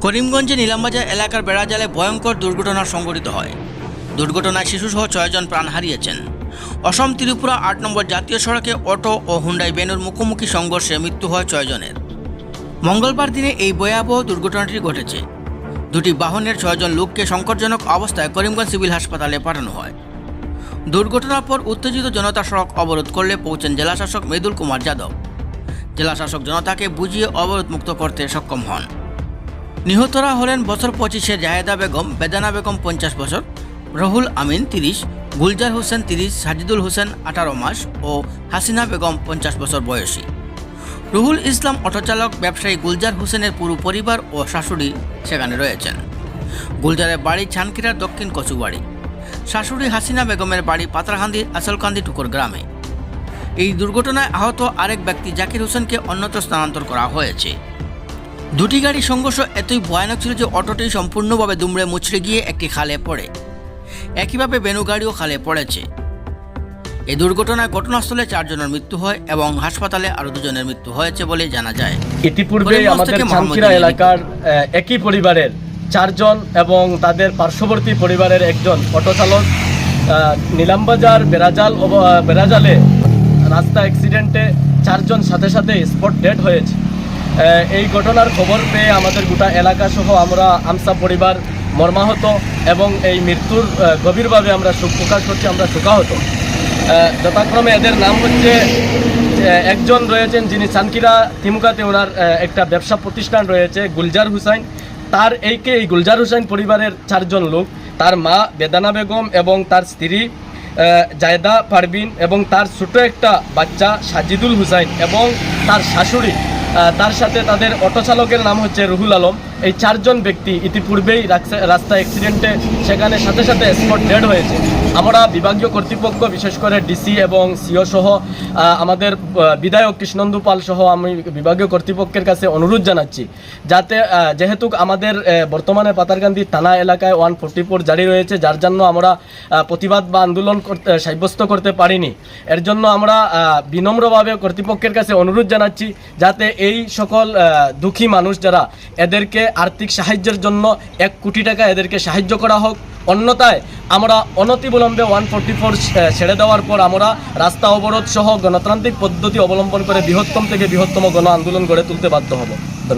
করিমগঞ্জে নীলামবাজার এলাকার বেড়াজালে ভয়ঙ্কর দুর্ঘটনা সংঘটিত হয়। দুর্ঘটনায় শিশুসহ ছয়জন প্রাণ হারিয়েছেন। অসম ত্রিপুরা আট নম্বর জাতীয় সড়কে অটো ও হুন্ডাই বেনুর মুখোমুখি সংঘর্ষে মৃত্যু হয় ছয়জনের। মঙ্গলবার দিনে এই ভয়াবহ দুর্ঘটনাটি ঘটেছে। দুটি বাহনের ছয়জন লোককে সংকটজনক অবস্থায় করিমগঞ্জ সিভিল হাসপাতালে পাঠানো হয়। দুর্ঘটনার পর উত্তেজিত জনতা সড়ক অবরোধ করলে পৌঁছেন জেলাশাসক মৃদুল কুমার যাদব। জেলাশাসক জনতাকে বুঝিয়ে অবরোধ মুক্ত করতে সক্ষম হন। নিহতরা হলেন বছর পঁচিশে জাহেদা বেগম, বেদানা বেগম পঞ্চাশ বছর, রহুল আমিন তিরিশ, গুলজার হোসেন তিরিশ, সাজিদুল হোসেন আঠারো মাস ও হাসিনা বেগম পঞ্চাশ বছর বয়সী। রুহুল ইসলাম অটোচালক, ব্যবসায়ী গুলজার হোসেনের পুরো পরিবার ও শাশুড়ি সেখানে রয়েছেন। গুলজারের বাড়ি ছানকিরার দক্ষিণ কচুবাড়ি শাশুড়ি হাসিনা বেগমের বাড়ি পাতরাকান্দির আসলকান্দি টুকুর গ্রামে। এই দুর্ঘটনায় আহত আরেক ব্যক্তি জাকির হোসেনকে অন্যত্র স্থানান্তর করা হয়েছে। দুটি গাড়ি সংঘর্ষ এতই ভয়ানক ছিল যে অটোটি সম্পূর্ণভাবে দুমড়ে মুচড়ে গিয়ে একটি খালে পড়ে। একইভাবে বেনু গাড়িও খালে পড়েছে। এই দুর্ঘটনায় ঘটনাস্থলে চারজনের মৃত্যু হয় এবং হাসপাতালে আরও দুজনের মৃত্যু হয়েছে বলে জানা যায়। ইতিপূর্বে আমাদের আলী। এলাকার একই পরিবারের চারজন এবং তাদের পার্শ্ববর্তী পরিবারের একজন অটো চালক নীলামবাজার বেড়াজাল বেড়াজালে রাস্তা অ্যাক্সিডেন্টে চারজন সাথে সাথে স্পট ডেড হয়েছে। এই ঘটনার খবর পেয়ে আমাদের গোটা এলাকা সহ আমরা আমসা পরিবার মর্মাহত এবং এই মৃত্যুর গভীরভাবে আমরা শোক প্রকাশ করছি, আমরা শোকাহত। যথাক্রমে এদের নাম হচ্ছে একজন রয়েছেন যিনি চানকিরা তিমুকাতে ওনার একটা ব্যবসা প্রতিষ্ঠান রয়েছে, গুলজার হুসাইন। তার এইকে, এই গুলজার হুসাইন পরিবারের চারজন লোক। তার মা বেদানা বেগম এবং তার স্ত্রী জায়দা পারবিন এবং তার ছোট একটা বাচ্চা সাজিদুল হুসাইন এবং তার শাশুড়ি তার সাথে তাদের অটো চালকের নাম হচ্ছে রুহুল আলম। এই চারজন ব্যক্তি ইতিপূর্বেই রাস্তা- অ্যাক্সিডেন্টে সেখানে সাথে সাথে স্পট ডেড হয়েছে। আমরা বিভাগীয় কর্তৃপক্ষ, বিশেষ করে ডিসি এবং সিও সহ আমাদের বিধায়ক কৃষ্ণন্দু পাল সহ আমি বিভাগীয় কর্তৃপক্ষের কাছে অনুরোধ জানাচ্ছি। যাতে যেহেতু আমাদের বর্তমানে পাতারকান্দি থানা এলাকায় ওয়ান ফোর্টি ফোর জারি রয়েছে, যার জন্য আমরা প্রতিবাদ বা আন্দোলন করতে সাব্যস্ত করতে পারিনি। এর জন্য আমরা বিনম্রভাবে কর্তৃপক্ষের কাছে অনুরোধ জানাচ্ছি, যাতে এই সকল দুঃখী মানুষ যারা, এদেরকে আর্থিক সাহায্যের জন্য এক কোটি টাকা এদেরকে সাহায্য করা হোক। অন্যথায় আমরা অনতিবিলম্বে ওয়ান ফোরটি ফোর ছেড়ে দেওয়ার পর আমরা রাস্তা অবরোধ সহ গণতান্ত্রিক পদ্ধতি অবলম্বন করে বৃহত্তম থেকে বৃহত্তম গণ আন্দোলন গড়ে তুলতে বাধ্য হব।